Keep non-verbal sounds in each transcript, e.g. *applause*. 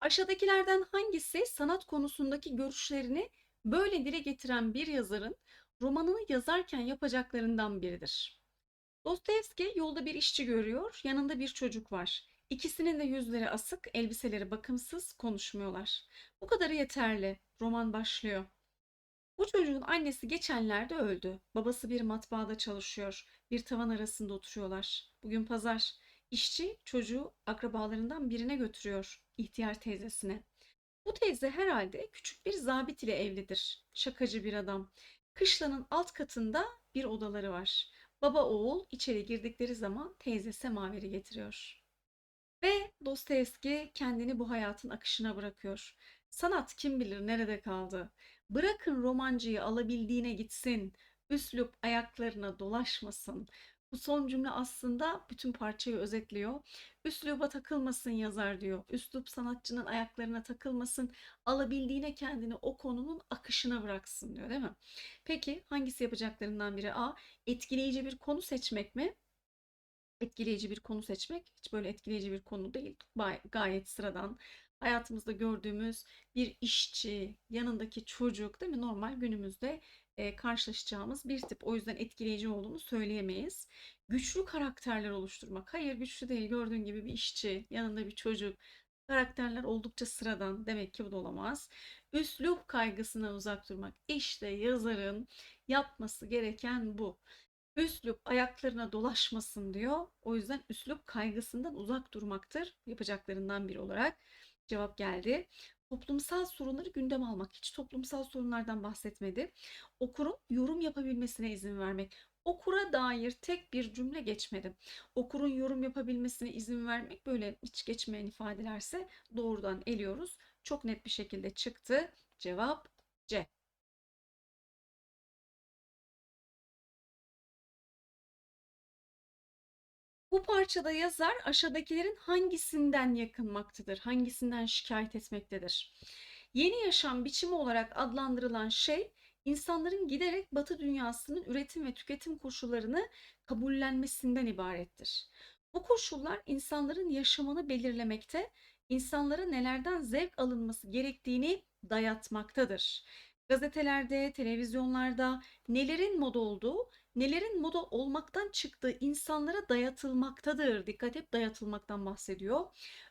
Aşağıdakilerden hangisi sanat konusundaki görüşlerini böyle dile getiren bir yazarın romanını yazarken yapacaklarından biridir? Dostoyevski yolda bir işçi görüyor, yanında bir çocuk var. İkisinin de yüzleri asık, elbiseleri bakımsız, konuşmuyorlar. Bu kadarı yeterli. Roman başlıyor. Bu çocuğun annesi geçenlerde öldü. Babası bir matbaada çalışıyor. Bir tavan arasında oturuyorlar. Bugün pazar. İşçi çocuğu akrabalarından birine götürüyor. ihtiyar teyzesine. Bu teyze herhalde küçük bir zabit ile evlidir. Şakacı bir adam. Kışlanın alt katında bir odaları var. Baba oğul içeri girdikleri zaman teyze semaveri getiriyor. Ve Dostoyevski kendini bu hayatın akışına bırakıyor. Sanat kim bilir nerede kaldı. Bırakın romancıyı alabildiğine gitsin. Üslup ayaklarına dolaşmasın. Bu son cümle aslında bütün parçayı özetliyor. Üsluba takılmasın yazar diyor. Üslup sanatçının ayaklarına takılmasın. Alabildiğine kendini o konunun akışına bıraksın diyor değil mi? Peki hangisi yapacaklarından biri? A. Etkileyici bir konu seçmek mi? etkileyici bir konu seçmek hiç böyle etkileyici bir konu değil. Gayet sıradan. Hayatımızda gördüğümüz bir işçi, yanındaki çocuk değil mi? Normal günümüzde e, karşılaşacağımız bir tip. O yüzden etkileyici olduğunu söyleyemeyiz. Güçlü karakterler oluşturmak. Hayır güçlü değil. Gördüğün gibi bir işçi, yanında bir çocuk. Karakterler oldukça sıradan. Demek ki bu da olamaz. Üslup kaygısına uzak durmak. İşte yazarın yapması gereken bu. Üslup ayaklarına dolaşmasın diyor. O yüzden üslup kaygısından uzak durmaktır yapacaklarından biri olarak cevap geldi. Toplumsal sorunları gündem almak. Hiç toplumsal sorunlardan bahsetmedi. Okurun yorum yapabilmesine izin vermek. Okura dair tek bir cümle geçmedi. Okurun yorum yapabilmesine izin vermek böyle hiç geçmeyen ifadelerse doğrudan eliyoruz. Çok net bir şekilde çıktı. Cevap C. Bu parçada yazar aşağıdakilerin hangisinden yakınmaktadır, hangisinden şikayet etmektedir? Yeni yaşam biçimi olarak adlandırılan şey, insanların giderek Batı dünyasının üretim ve tüketim koşullarını kabullenmesinden ibarettir. Bu koşullar insanların yaşamını belirlemekte, insanlara nelerden zevk alınması gerektiğini dayatmaktadır. Gazetelerde, televizyonlarda nelerin moda olduğu nelerin moda olmaktan çıktığı insanlara dayatılmaktadır. Dikkat hep dayatılmaktan bahsediyor.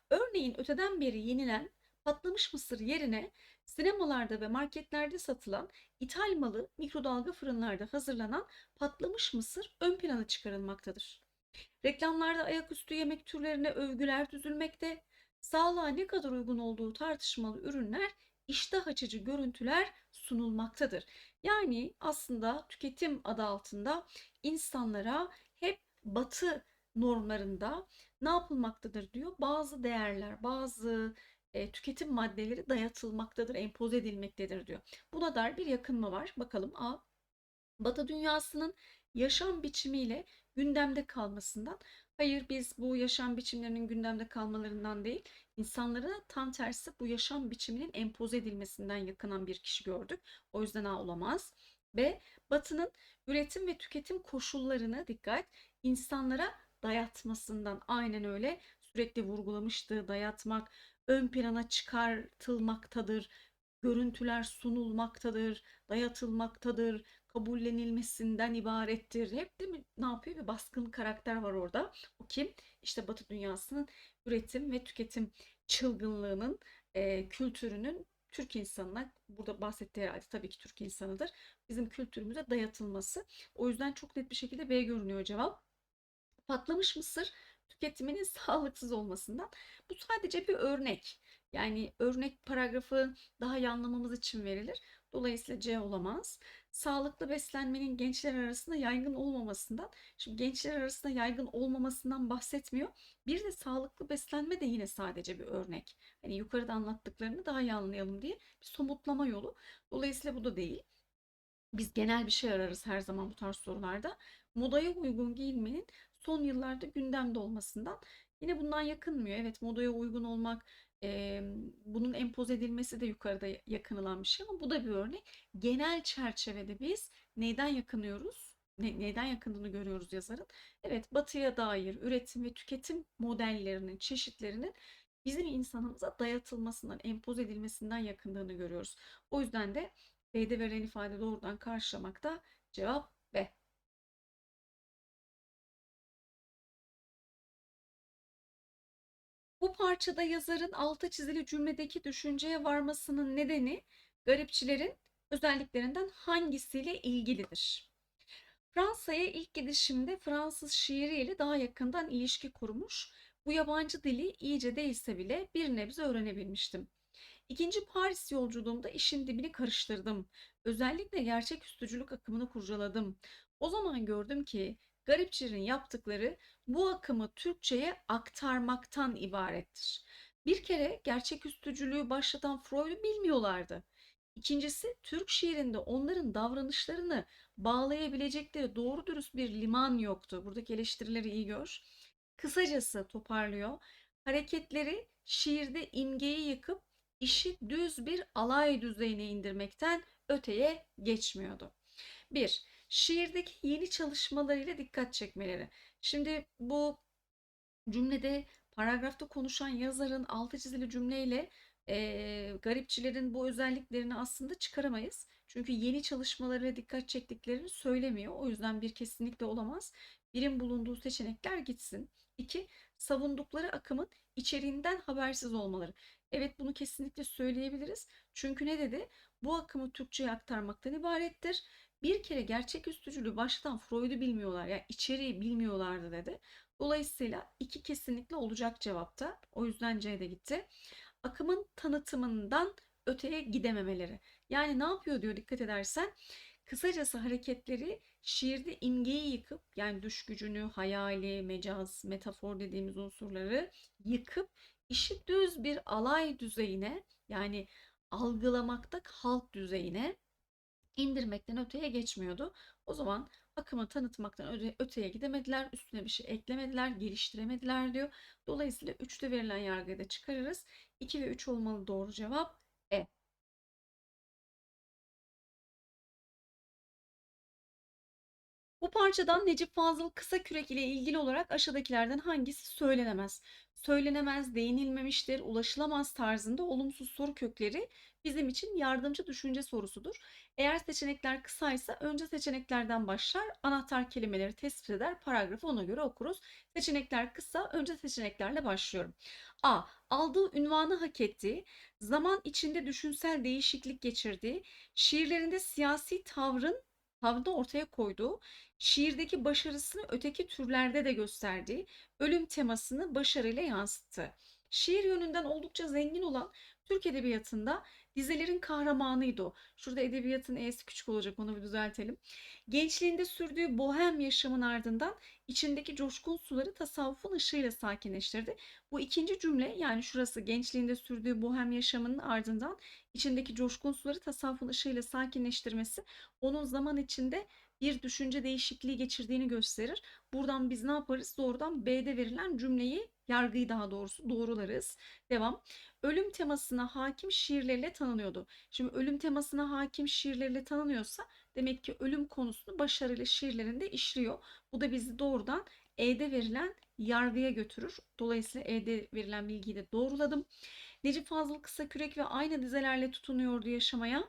Örneğin öteden beri yenilen patlamış mısır yerine sinemalarda ve marketlerde satılan ithal malı mikrodalga fırınlarda hazırlanan patlamış mısır ön plana çıkarılmaktadır. Reklamlarda ayaküstü yemek türlerine övgüler düzülmekte, sağlığa ne kadar uygun olduğu tartışmalı ürünler, iştah açıcı görüntüler sunulmaktadır. Yani aslında tüketim adı altında insanlara hep batı normlarında ne yapılmaktadır diyor. Bazı değerler, bazı e, tüketim maddeleri dayatılmaktadır, empoze edilmektedir diyor. Buna dair bir yakınma var. Bakalım A. Batı dünyasının yaşam biçimiyle gündemde kalmasından. Hayır biz bu yaşam biçimlerinin gündemde kalmalarından değil, insanlara tam tersi bu yaşam biçiminin empoze edilmesinden yakınan bir kişi gördük. O yüzden A olamaz. B. Batı'nın üretim ve tüketim koşullarını dikkat insanlara dayatmasından aynen öyle sürekli vurgulamıştı. Dayatmak ön plana çıkartılmaktadır. Görüntüler sunulmaktadır, dayatılmaktadır, kabullenilmesinden ibarettir. Hep değil mi? Ne yapıyor? Bir baskın karakter var orada. O kim? İşte Batı dünyasının üretim ve tüketim çılgınlığının, e, kültürünün Türk insanına, burada bahsettiği herhalde tabii ki Türk insanıdır, bizim kültürümüze dayatılması. O yüzden çok net bir şekilde B görünüyor cevap. Patlamış mısır tüketiminin *laughs* sağlıksız olmasından. Bu sadece bir örnek. Yani örnek paragrafı daha iyi anlamamız için verilir. Dolayısıyla C olamaz. Sağlıklı beslenmenin gençler arasında yaygın olmamasından, şimdi gençler arasında yaygın olmamasından bahsetmiyor. Bir de sağlıklı beslenme de yine sadece bir örnek. Hani yukarıda anlattıklarını daha iyi anlayalım diye bir somutlama yolu. Dolayısıyla bu da değil. Biz genel bir şey ararız her zaman bu tarz sorularda. Modaya uygun giyinmenin son yıllarda gündemde olmasından yine bundan yakınmıyor. Evet modaya uygun olmak, e, bunun empoze edilmesi de yukarıda yakınılan bir şey ama bu da bir örnek. Genel çerçevede biz neyden yakınıyoruz? Ne, neyden yakındığını görüyoruz yazarın. Evet batıya dair üretim ve tüketim modellerinin, çeşitlerinin bizim insanımıza dayatılmasından, empoze edilmesinden yakındığını görüyoruz. O yüzden de B'de verilen ifade doğrudan karşılamakta. Cevap Bu parçada yazarın altı çizili cümledeki düşünceye varmasının nedeni garipçilerin özelliklerinden hangisiyle ilgilidir? Fransa'ya ilk gidişimde Fransız şiiriyle daha yakından ilişki kurmuş, bu yabancı dili iyice değilse bile bir nebze öğrenebilmiştim. İkinci Paris yolculuğumda işin dibini karıştırdım. Özellikle gerçeküstücülük akımını kurcaladım. O zaman gördüm ki garipçilerin yaptıkları bu akımı Türkçe'ye aktarmaktan ibarettir. Bir kere gerçeküstücülüğü başlatan Freud'u bilmiyorlardı. İkincisi Türk şiirinde onların davranışlarını bağlayabilecekleri doğru dürüst bir liman yoktu. Buradaki eleştirileri iyi gör. Kısacası toparlıyor. Hareketleri şiirde imgeyi yıkıp işi düz bir alay düzeyine indirmekten öteye geçmiyordu. 1. Şiirdeki yeni çalışmalarıyla dikkat çekmeleri. Şimdi bu cümlede paragrafta konuşan yazarın altı çizili cümleyle e, garipçilerin bu özelliklerini aslında çıkaramayız. Çünkü yeni çalışmalarıyla dikkat çektiklerini söylemiyor. O yüzden bir kesinlikle olamaz. Birin bulunduğu seçenekler gitsin. 2. Savundukları akımın içeriğinden habersiz olmaları. Evet bunu kesinlikle söyleyebiliriz. Çünkü ne dedi? Bu akımı Türkçe'ye aktarmaktan ibarettir. Bir kere gerçek üstücülüğü baştan Freud'u bilmiyorlar. Yani içeriği bilmiyorlardı dedi. Dolayısıyla iki kesinlikle olacak cevapta. O yüzden C'de gitti. Akımın tanıtımından öteye gidememeleri. Yani ne yapıyor diyor dikkat edersen. Kısacası hareketleri şiirde imgeyi yıkıp yani düş gücünü, hayali, mecaz, metafor dediğimiz unsurları yıkıp işi düz bir alay düzeyine yani algılamakta halk düzeyine indirmekten öteye geçmiyordu. O zaman akımı tanıtmaktan öteye gidemediler, üstüne bir şey eklemediler, geliştiremediler diyor. Dolayısıyla 3'te verilen yargıyı da çıkarırız. 2 ve 3 olmalı doğru cevap E. Bu parçadan Necip Fazıl Kısakürek ile ilgili olarak aşağıdakilerden hangisi söylenemez? Söylenemez, değinilmemiştir, ulaşılamaz tarzında olumsuz soru kökleri bizim için yardımcı düşünce sorusudur. Eğer seçenekler kısaysa önce seçeneklerden başlar, anahtar kelimeleri tespit eder, paragrafı ona göre okuruz. Seçenekler kısa, önce seçeneklerle başlıyorum. A. Aldığı ünvanı hak ettiği, zaman içinde düşünsel değişiklik geçirdiği, şiirlerinde siyasi tavrın tavrını ortaya koyduğu, şiirdeki başarısını öteki türlerde de gösterdiği, ölüm temasını başarıyla yansıttı. Şiir yönünden oldukça zengin olan Türk Edebiyatı'nda dizelerin kahramanıydı o. Şurada edebiyatın e'si küçük olacak onu bir düzeltelim. Gençliğinde sürdüğü bohem yaşamın ardından içindeki coşkun suları tasavvufun ışığıyla sakinleştirdi. Bu ikinci cümle yani şurası gençliğinde sürdüğü bohem yaşamının ardından içindeki coşkun suları tasavvufun ışığıyla sakinleştirmesi onun zaman içinde bir düşünce değişikliği geçirdiğini gösterir. Buradan biz ne yaparız? Doğrudan B'de verilen cümleyi, yargıyı daha doğrusu doğrularız. Devam. Ölüm temasına hakim şiirleriyle tanınıyordu. Şimdi ölüm temasına hakim şiirleriyle tanınıyorsa demek ki ölüm konusunu başarılı şiirlerinde işliyor. Bu da bizi doğrudan E'de verilen yargıya götürür. Dolayısıyla E'de verilen bilgiyi de doğruladım. Necip Fazıl Kısakürek ve aynı dizelerle tutunuyordu yaşamaya.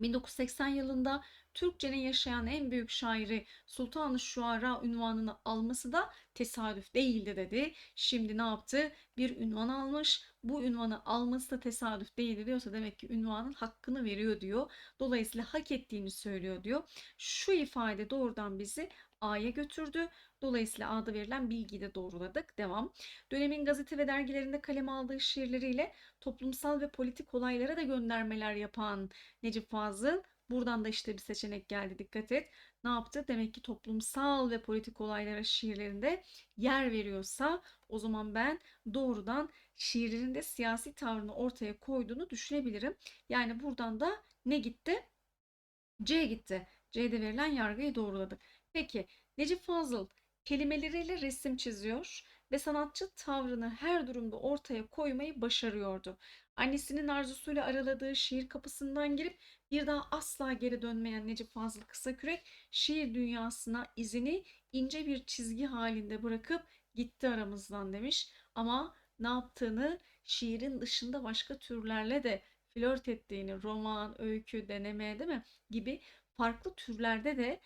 1980 yılında Türkçenin yaşayan en büyük şairi Sultan-ı Şuara ünvanını alması da tesadüf değildi dedi. Şimdi ne yaptı? Bir ünvan almış. Bu ünvanı alması da tesadüf değildi diyorsa demek ki ünvanın hakkını veriyor diyor. Dolayısıyla hak ettiğini söylüyor diyor. Şu ifade doğrudan bizi A'ya götürdü. Dolayısıyla A'da verilen bilgiyi de doğruladık. Devam. Dönemin gazete ve dergilerinde kaleme aldığı şiirleriyle toplumsal ve politik olaylara da göndermeler yapan Necip Fazıl Buradan da işte bir seçenek geldi dikkat et. Ne yaptı? Demek ki toplumsal ve politik olaylara şiirlerinde yer veriyorsa o zaman ben doğrudan şiirlerinde siyasi tavrını ortaya koyduğunu düşünebilirim. Yani buradan da ne gitti? C gitti. C'de verilen yargıyı doğruladık. Peki Necip Fazıl kelimeleriyle resim çiziyor ve sanatçı tavrını her durumda ortaya koymayı başarıyordu. Annesinin arzusuyla araladığı şiir kapısından girip bir daha asla geri dönmeyen Necip Fazıl Kısakürek şiir dünyasına izini ince bir çizgi halinde bırakıp gitti aramızdan demiş. Ama ne yaptığını, şiirin dışında başka türlerle de flört ettiğini, roman, öykü, deneme, değil mi? gibi farklı türlerde de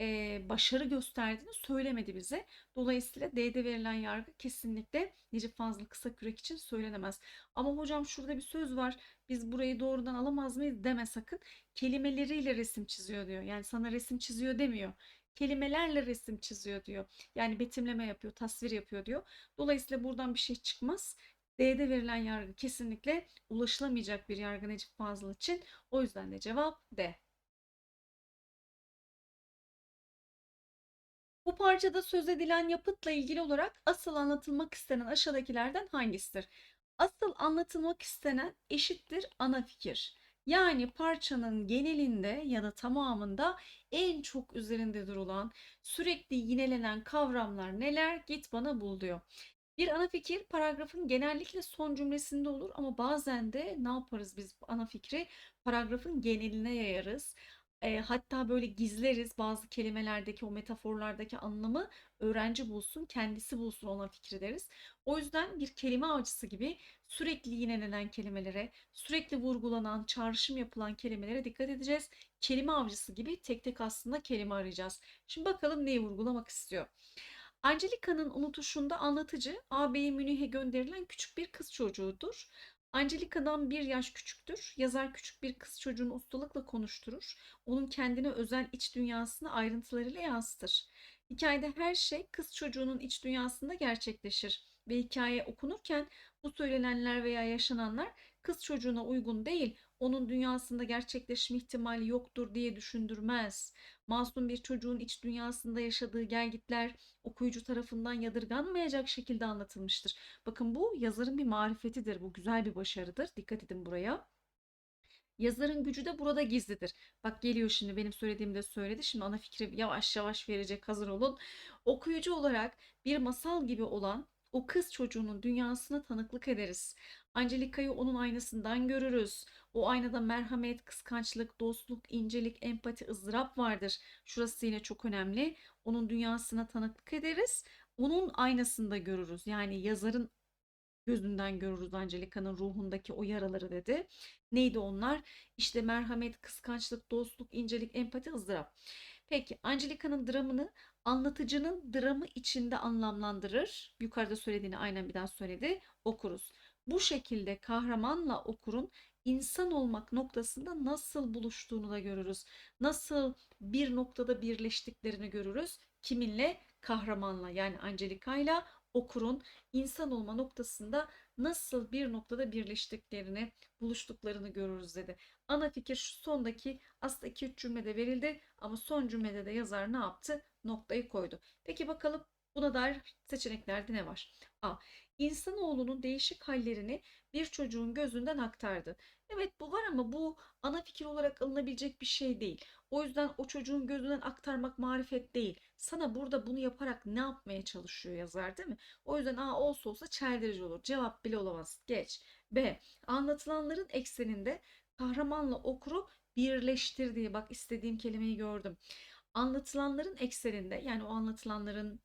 e, başarı gösterdiğini söylemedi bize. Dolayısıyla D'de verilen yargı kesinlikle Necip Fazıl Kısakürek için söylenemez. Ama hocam şurada bir söz var. Biz burayı doğrudan alamaz mıyız deme sakın. Kelimeleriyle resim çiziyor diyor. Yani sana resim çiziyor demiyor. Kelimelerle resim çiziyor diyor. Yani betimleme yapıyor, tasvir yapıyor diyor. Dolayısıyla buradan bir şey çıkmaz. D'de verilen yargı kesinlikle ulaşılamayacak bir yargı Necip Fazıl için. O yüzden de cevap D. Bu parçada söz edilen yapıtla ilgili olarak asıl anlatılmak istenen aşağıdakilerden hangisidir? Asıl anlatılmak istenen eşittir ana fikir. Yani parçanın genelinde ya da tamamında en çok üzerinde durulan, sürekli yinelenen kavramlar neler? Git bana bul diyor. Bir ana fikir paragrafın genellikle son cümlesinde olur ama bazen de ne yaparız biz ana fikri paragrafın geneline yayarız. E, hatta böyle gizleriz bazı kelimelerdeki o metaforlardaki anlamı öğrenci bulsun, kendisi bulsun ona fikri deriz. O yüzden bir kelime avcısı gibi sürekli yinelenen kelimelere, sürekli vurgulanan, çağrışım yapılan kelimelere dikkat edeceğiz. Kelime avcısı gibi tek tek aslında kelime arayacağız. Şimdi bakalım neyi vurgulamak istiyor. Angelica'nın unutuşunda anlatıcı ağabeyi Münih'e gönderilen küçük bir kız çocuğudur. Angelica'dan bir yaş küçüktür. Yazar küçük bir kız çocuğunu ustalıkla konuşturur. Onun kendine özel iç dünyasını ayrıntılarıyla yansıtır. Hikayede her şey kız çocuğunun iç dünyasında gerçekleşir ve hikaye okunurken bu söylenenler veya yaşananlar kız çocuğuna uygun değil, onun dünyasında gerçekleşme ihtimali yoktur diye düşündürmez. Masum bir çocuğun iç dünyasında yaşadığı gelgitler okuyucu tarafından yadırganmayacak şekilde anlatılmıştır. Bakın bu yazarın bir marifetidir. Bu güzel bir başarıdır. Dikkat edin buraya. Yazarın gücü de burada gizlidir. Bak geliyor şimdi benim söylediğimde söyledi. Şimdi ana fikri yavaş yavaş verecek hazır olun. Okuyucu olarak bir masal gibi olan o kız çocuğunun dünyasına tanıklık ederiz. Angelika'yı onun aynasından görürüz. O aynada merhamet, kıskançlık, dostluk, incelik, empati, ızdırap vardır. Şurası yine çok önemli. Onun dünyasına tanıklık ederiz. Onun aynasında görürüz. Yani yazarın gözünden görürüz Angelika'nın ruhundaki o yaraları dedi. Neydi onlar? İşte merhamet, kıskançlık, dostluk, incelik, empati, ızdırap. Peki Angelika'nın dramını anlatıcının dramı içinde anlamlandırır. Yukarıda söylediğini aynen bir daha söyledi. Okuruz. Bu şekilde kahramanla okurun insan olmak noktasında nasıl buluştuğunu da görürüz. Nasıl bir noktada birleştiklerini görürüz. Kiminle? Kahramanla yani Angelika ile okurun insan olma noktasında nasıl bir noktada birleştiklerini, buluştuklarını görürüz dedi. Ana fikir şu sondaki aslında iki üç cümlede verildi ama son cümlede de yazar ne yaptı? Noktayı koydu. Peki bakalım buna dair seçeneklerde ne var? A. İnsanoğlunun değişik hallerini bir çocuğun gözünden aktardı. Evet bu var ama bu ana fikir olarak alınabilecek bir şey değil. O yüzden o çocuğun gözünden aktarmak marifet değil. Sana burada bunu yaparak ne yapmaya çalışıyor yazar değil mi? O yüzden A olsa olsa çeldirici olur. Cevap bile olamaz. Geç. B. Anlatılanların ekseninde kahramanla okuru birleştirdiği bak istediğim kelimeyi gördüm. Anlatılanların ekseninde yani o anlatılanların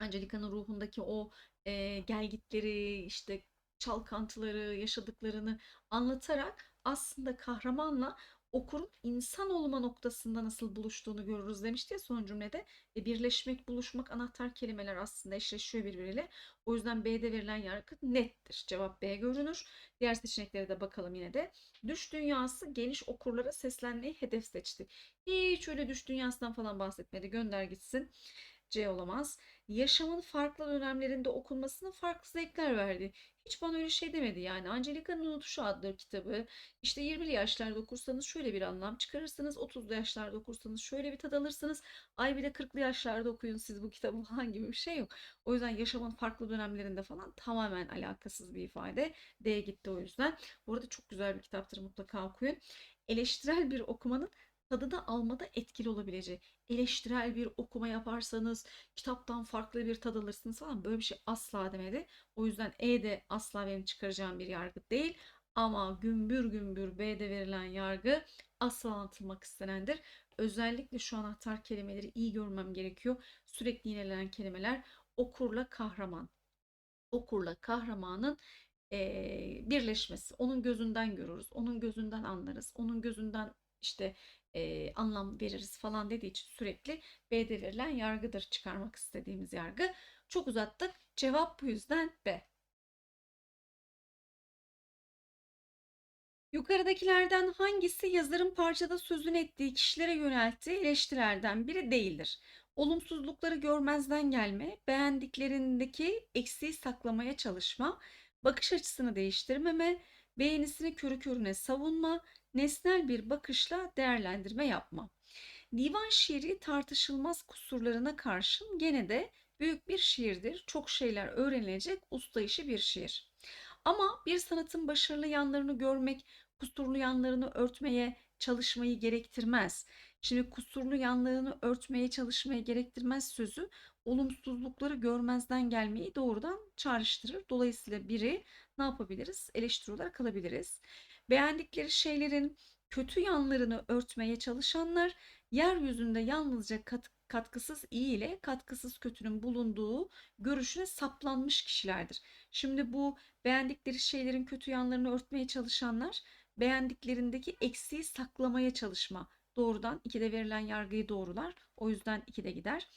Angelica'nın ruhundaki o e, gelgitleri işte çalkantıları yaşadıklarını anlatarak aslında kahramanla okurun insan olma noktasında nasıl buluştuğunu görürüz demişti ya son cümlede. E, birleşmek, buluşmak anahtar kelimeler aslında eşleşiyor birbiriyle. O yüzden B'de verilen yargı nettir. Cevap B görünür. Diğer seçeneklere de bakalım yine de. Düş dünyası geniş okurlara seslenmeyi hedef seçti. Hiç öyle düş dünyasından falan bahsetmedi. Gönder gitsin. C olamaz. Yaşamın farklı dönemlerinde okunmasına farklı zevkler verdi. Hiç bana öyle şey demedi yani. Angelica'nın Unutuşu adlı kitabı. İşte 20'li yaşlarda okursanız şöyle bir anlam çıkarırsınız. 30'lu yaşlarda okursanız şöyle bir tad alırsınız. Ay bir de 40'lı yaşlarda okuyun siz bu kitabı falan gibi bir şey yok. O yüzden yaşamın farklı dönemlerinde falan tamamen alakasız bir ifade. D gitti o yüzden. Bu arada çok güzel bir kitaptır mutlaka okuyun. Eleştirel bir okumanın tadını almada etkili olabileceği. Eleştirel bir okuma yaparsanız kitaptan farklı bir tad alırsınız falan böyle bir şey asla demedi. O yüzden E de asla benim çıkaracağım bir yargı değil. Ama gümbür gümbür B'de verilen yargı asla anlatılmak istenendir. Özellikle şu anahtar kelimeleri iyi görmem gerekiyor. Sürekli yinelenen kelimeler okurla kahraman. okurla kahramanın eee, birleşmesi. Onun gözünden görürüz, onun gözünden anlarız, onun gözünden işte eee, anlam veririz falan dediği için sürekli B'de verilen yargıdır çıkarmak istediğimiz yargı. Çok uzattık. Cevap bu yüzden B. Yukarıdakilerden hangisi yazarın parçada sözünü ettiği kişilere yönelttiği eleştirilerden biri değildir? Olumsuzlukları görmezden gelme, beğendiklerindeki eksiği saklamaya çalışma, bakış açısını değiştirmeme, beğenisini körü körüne savunma, nesnel bir bakışla değerlendirme yapma. Divan şiiri tartışılmaz kusurlarına karşın gene de büyük bir şiirdir. Çok şeyler öğrenilecek usta işi bir şiir. Ama bir sanatın başarılı yanlarını görmek, kusurlu yanlarını örtmeye çalışmayı gerektirmez. Şimdi kusurlu yanlarını örtmeye çalışmayı gerektirmez sözü olumsuzlukları görmezden gelmeyi doğrudan çağrıştırır. Dolayısıyla biri ne yapabiliriz? Eleştiri olarak alabiliriz. Beğendikleri şeylerin kötü yanlarını örtmeye çalışanlar yeryüzünde yalnızca kat, katkısız iyi ile katkısız kötünün bulunduğu görüşüne saplanmış kişilerdir. Şimdi bu beğendikleri şeylerin kötü yanlarını örtmeye çalışanlar beğendiklerindeki eksiği saklamaya çalışma. Doğrudan ikide verilen yargıyı doğrular. O yüzden ikide gider.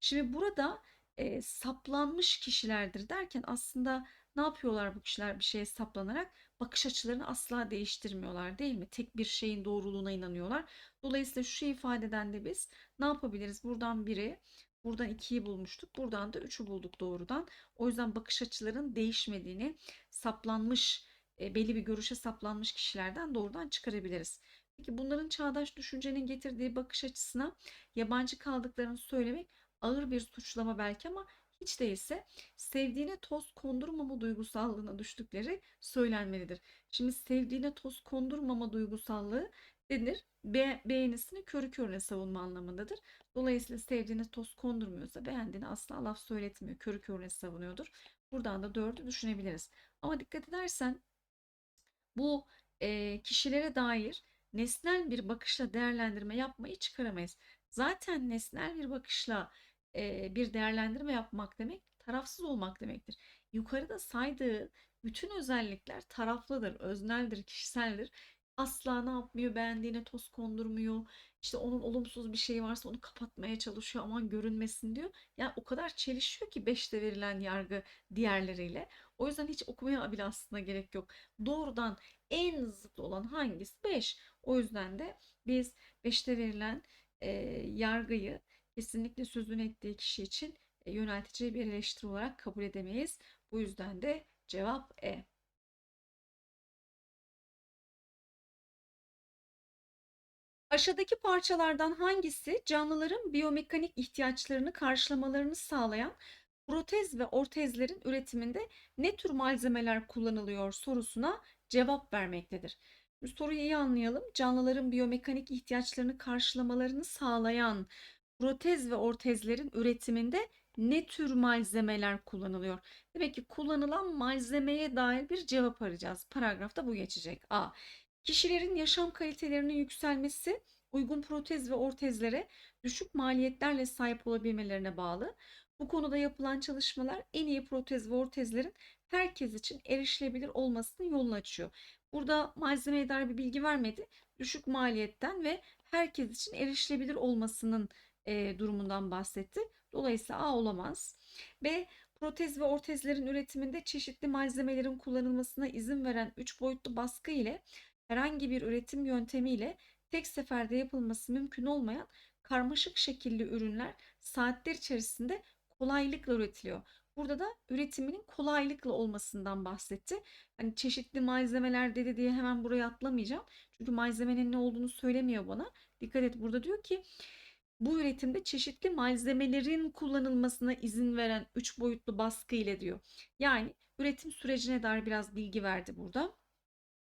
Şimdi burada e, saplanmış kişilerdir derken aslında ne yapıyorlar bu kişiler bir şeye saplanarak? Bakış açılarını asla değiştirmiyorlar değil mi? Tek bir şeyin doğruluğuna inanıyorlar. Dolayısıyla şu şeyi ifade eden de biz ne yapabiliriz? Buradan biri, buradan ikiyi bulmuştuk. Buradan da üçü bulduk doğrudan. O yüzden bakış açılarının değişmediğini, saplanmış, e, belli bir görüşe saplanmış kişilerden doğrudan çıkarabiliriz. Peki bunların çağdaş düşüncenin getirdiği bakış açısına yabancı kaldıklarını söylemek ağır bir suçlama belki ama hiç değilse sevdiğine toz kondurmama duygusallığına düştükleri söylenmelidir. Şimdi sevdiğine toz kondurmama duygusallığı denir. Be beğenisini körü körüne savunma anlamındadır. Dolayısıyla sevdiğine toz kondurmuyorsa beğendiğine asla laf söyletmiyor. Körü körüne savunuyordur. Buradan da dördü düşünebiliriz. Ama dikkat edersen bu e, kişilere dair nesnel bir bakışla değerlendirme yapmayı çıkaramayız. Zaten nesnel bir bakışla e, bir değerlendirme yapmak demek tarafsız olmak demektir. Yukarıda saydığı bütün özellikler taraflıdır, özneldir, kişiseldir. Asla ne yapmıyor, beğendiğine toz kondurmuyor. İşte onun olumsuz bir şeyi varsa onu kapatmaya çalışıyor, aman görünmesin diyor. Yani o kadar çelişiyor ki 5'te verilen yargı diğerleriyle. O yüzden hiç okumaya bile aslında gerek yok. Doğrudan en zıt olan hangisi? 5. O yüzden de biz 5'te verilen e, yargıyı kesinlikle sözünü ettiği kişi için e, yöneltici bir eleştiri olarak kabul edemeyiz. Bu yüzden de cevap E. Aşağıdaki parçalardan hangisi canlıların biyomekanik ihtiyaçlarını karşılamalarını sağlayan protez ve ortezlerin üretiminde ne tür malzemeler kullanılıyor sorusuna cevap vermektedir. Soruyu iyi anlayalım. Canlıların biyomekanik ihtiyaçlarını karşılamalarını sağlayan protez ve ortezlerin üretiminde ne tür malzemeler kullanılıyor? Demek ki kullanılan malzemeye dair bir cevap arayacağız. Paragrafta bu geçecek. A. Kişilerin yaşam kalitelerinin yükselmesi uygun protez ve ortezlere düşük maliyetlerle sahip olabilmelerine bağlı. Bu konuda yapılan çalışmalar en iyi protez ve ortezlerin herkes için erişilebilir olmasının yolunu açıyor. Burada malzemeye dair bir bilgi vermedi. Düşük maliyetten ve herkes için erişilebilir olmasının e, durumundan bahsetti. Dolayısıyla A olamaz. B. Protez ve ortezlerin üretiminde çeşitli malzemelerin kullanılmasına izin veren 3 boyutlu baskı ile herhangi bir üretim yöntemiyle tek seferde yapılması mümkün olmayan karmaşık şekilli ürünler saatler içerisinde kolaylıkla üretiliyor. Burada da üretiminin kolaylıkla olmasından bahsetti. Hani çeşitli malzemeler dedi diye hemen buraya atlamayacağım. Çünkü malzemenin ne olduğunu söylemiyor bana. Dikkat et burada diyor ki bu üretimde çeşitli malzemelerin kullanılmasına izin veren 3 boyutlu baskı ile diyor. Yani üretim sürecine dair biraz bilgi verdi burada.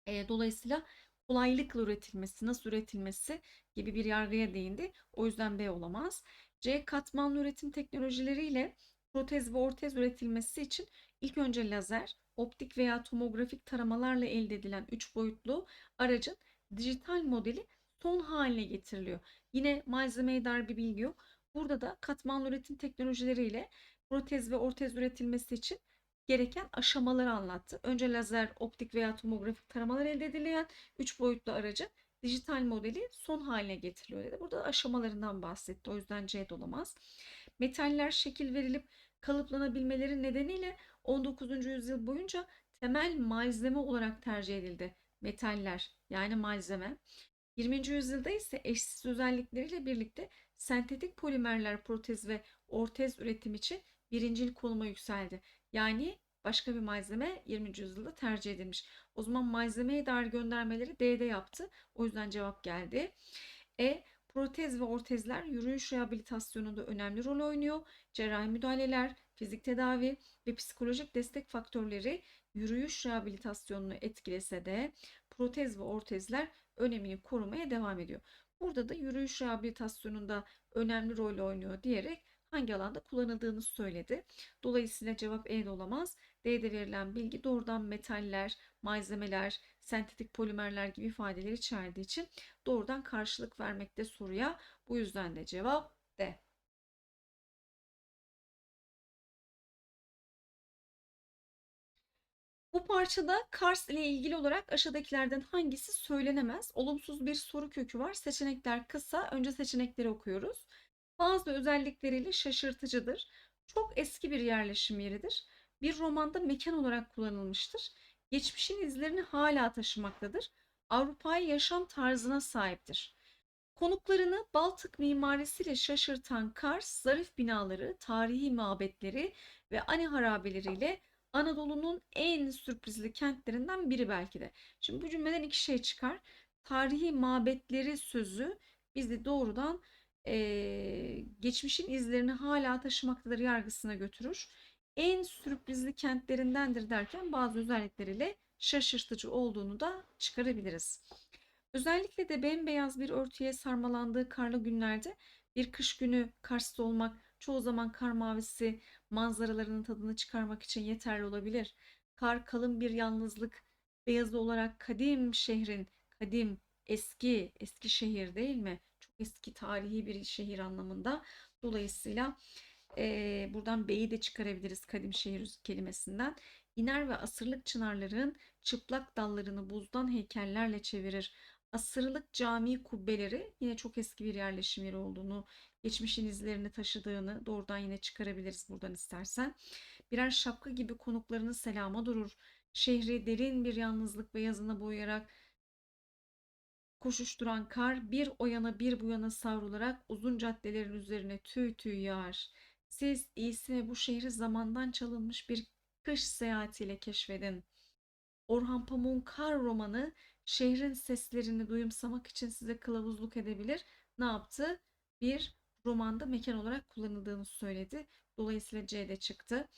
E, dolayısıyla kolaylıkla üretilmesi, nasıl üretilmesi gibi bir yargıya değindi. O yüzden B olamaz. C katmanlı üretim teknolojileriyle protez ve ortez üretilmesi için ilk önce lazer, optik veya tomografik taramalarla elde edilen 3 boyutlu aracın dijital modeli son haline getiriliyor. Yine malzemeye dair bir bilgi yok. Burada da katmanlı üretim teknolojileriyle protez ve ortez üretilmesi için gereken aşamaları anlattı. Önce lazer, optik veya tomografik taramalar elde edilen 3 boyutlu aracın dijital modeli son haline getiriliyor dedi. Burada aşamalarından bahsetti. O yüzden C de olamaz. Metaller şekil verilip kalıplanabilmeleri nedeniyle 19. yüzyıl boyunca temel malzeme olarak tercih edildi. Metaller yani malzeme. 20. yüzyılda ise eşsiz özellikleriyle birlikte sentetik polimerler protez ve ortez üretim için birincil konuma yükseldi. Yani başka bir malzeme 20. yüzyılda tercih edilmiş. O zaman malzemeye dair göndermeleri D'de yaptı. O yüzden cevap geldi. E. Protez ve ortezler yürüyüş rehabilitasyonunda önemli rol oynuyor. Cerrahi müdahaleler, fizik tedavi ve psikolojik destek faktörleri yürüyüş rehabilitasyonunu etkilese de protez ve ortezler önemini korumaya devam ediyor. Burada da yürüyüş rehabilitasyonunda önemli rol oynuyor diyerek hangi alanda kullanıldığını söyledi. Dolayısıyla cevap E olamaz. D'de verilen bilgi doğrudan metaller, malzemeler, sentetik polimerler gibi ifadeleri içerdiği için doğrudan karşılık vermekte soruya. Bu yüzden de cevap D. Bu parçada Kars ile ilgili olarak aşağıdakilerden hangisi söylenemez? Olumsuz bir soru kökü var. Seçenekler kısa. Önce seçenekleri okuyoruz. Bazı özellikleriyle şaşırtıcıdır. Çok eski bir yerleşim yeridir. Bir romanda mekan olarak kullanılmıştır. Geçmişin izlerini hala taşımaktadır. Avrupa'yı yaşam tarzına sahiptir. Konuklarını Baltık mimarisiyle şaşırtan Kars, zarif binaları, tarihi mabetleri ve ani harabeleriyle Anadolu'nun en sürprizli kentlerinden biri belki de. Şimdi bu cümleden iki şey çıkar. Tarihi mabetleri sözü bizi doğrudan e, geçmişin izlerini hala taşımaktadır yargısına götürür. En sürprizli kentlerindendir derken bazı özellikleriyle şaşırtıcı olduğunu da çıkarabiliriz. Özellikle de bembeyaz bir örtüye sarmalandığı karlı günlerde bir kış günü Kars'ta olmak çoğu zaman kar mavisi manzaralarının tadını çıkarmak için yeterli olabilir. Kar kalın bir yalnızlık, beyazı olarak kadim şehrin, kadim, eski, eski şehir değil mi? Çok eski tarihi bir şehir anlamında. Dolayısıyla e, buradan B'yi de çıkarabiliriz kadim şehir kelimesinden. İner ve asırlık çınarların çıplak dallarını buzdan heykellerle çevirir. Asırlık cami kubbeleri yine çok eski bir yerleşim yeri olduğunu, geçmişin izlerini taşıdığını doğrudan yine çıkarabiliriz buradan istersen. Birer şapka gibi konuklarını selama durur. Şehri derin bir yalnızlık ve yazına boyayarak koşuşturan kar bir o yana bir bu yana savrularak uzun caddelerin üzerine tüy tüy yağar. Siz iyisi bu şehri zamandan çalınmış bir kış seyahatiyle keşfedin. Orhan Pamuk'un Kar romanı şehrin seslerini duyumsamak için size kılavuzluk edebilir. Ne yaptı? Bir romanda mekan olarak kullanıldığını söyledi. Dolayısıyla C'de çıktı.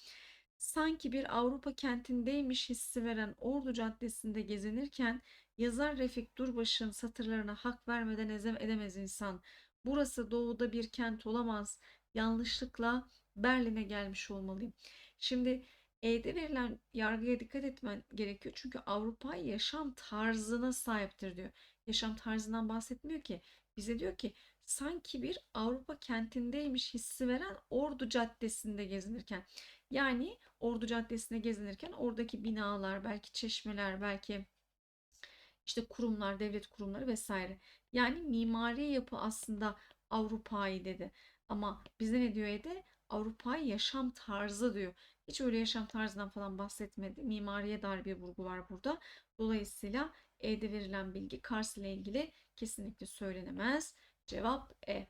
Sanki bir Avrupa kentindeymiş hissi veren Ordu Caddesi'nde gezinirken yazar Refik Durbaş'ın satırlarına hak vermeden ezem edemez insan. Burası doğuda bir kent olamaz. Yanlışlıkla Berlin'e gelmiş olmalıyım. Şimdi E'de verilen yargıya dikkat etmen gerekiyor. Çünkü Avrupa yaşam tarzına sahiptir diyor. Yaşam tarzından bahsetmiyor ki. Bize diyor ki sanki bir Avrupa kentindeymiş hissi veren Ordu Caddesi'nde gezinirken. Yani Ordu Caddesi'nde gezinirken oradaki binalar, belki çeşmeler, belki işte kurumlar, devlet kurumları vesaire. Yani mimari yapı aslında Avrupa'yı dedi. Ama bize ne diyor Ede? Avrupa'yı yaşam tarzı diyor. Hiç öyle yaşam tarzından falan bahsetmedi. Mimariye dair bir vurgu var burada. Dolayısıyla E'de verilen bilgi Kars ile ilgili kesinlikle söylenemez. Cevap E.